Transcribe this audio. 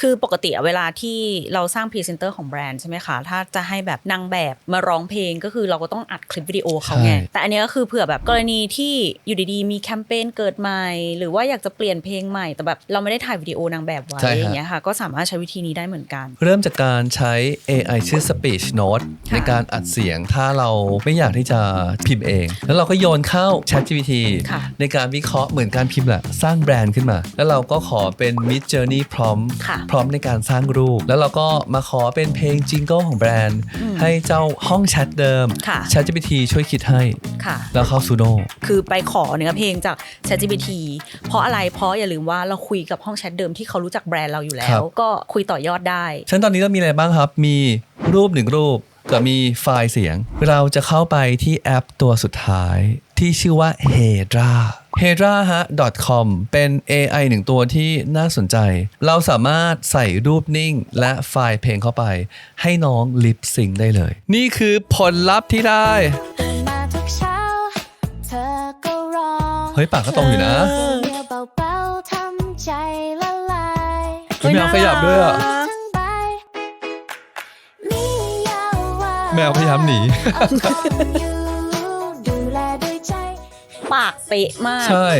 คือปกติอะเวลาที่เราสร้างพรีเซนเตอร์ของแบรนด์ใช่ไหมคะ ถ้าจะให้แบบนางแบบมาร้องเพลงก็คือเราก็ต้องอัดคลิปวิดีโอเขาไงใช่แต่อันเนี้ยก็คือเผื่อแบบกรณีที่อยู่ดีๆ มีแคมเปญเกิดใหม่ หรือว่าอยากจะเปลี่ยนเพลงใหม่ แต่แบบเราไม่ได้ถ่ายวิดีโอนางแบบไว้ใช่ฮะอย่างเงี้ยค่ะ ก็สามารถใช้วิธีนี้ได้เหมือนกัน เริ่มจากการใช้ AI ชื่อ Speech Note ค่ะในการอัดเสียงถ้าเราไม่อยากที่จะพิมพ์เอง แล้วเราก็โยนเข้า ChatGPT ค่ะในการวิเคราะห์เหมือนการพิมพ์แหละสร้างแบรนด์ขึ้นมา แล้วเราก็ขอเป็น Mid Journey Prompt ค่ะพร้อมในการสร้างรูป แล้วเราก็มาขอเป็นเพลงจิงเกิลของแบรนด์ ให้เจ้าห้องแชทเดิม ค่ะ ChatGPT ช่วยคิดให้ ค่ะ แล้วเข้า Suno คือไปขอเนื้อเพลงจาก ChatGPT เพราะอะไรเพราะอย่าลืมว่าเราคุยกับห้องแชทเดิมที่เขารู้จักแบรนด์เราอยู่แล้ครัว บ ก็คุยต่อยอดได้ ฉะนันตอนนี้เรามีอะไรบ้างครับ มีรูปหนึ่งรูปกับมีไฟล์เสียง เราจะเข้าไปที่แอปตัวสุดท้าย ที่ชื่อว่า Hedra Hedra ฮะ .com เป็น AI หนึ่งตัวที่น่าสนใจ เราสามารถใส่รูปนิ่งและไฟล์เพลงเข้าไป ให้น้องลิปซิงได้เลย นี่คือผลลัพธ์ที่ได้ตื่นมาทุกเช้าเธอก็ร้องเฮ้ย ปากก็ตรงอยู่นะเสียงเบาๆทำใจละลายเฮ้ยแมวขยับด้วยอะทั้งใบมียาวว่าแมวพยายามหนี ปากเป๊ะมาก ใช่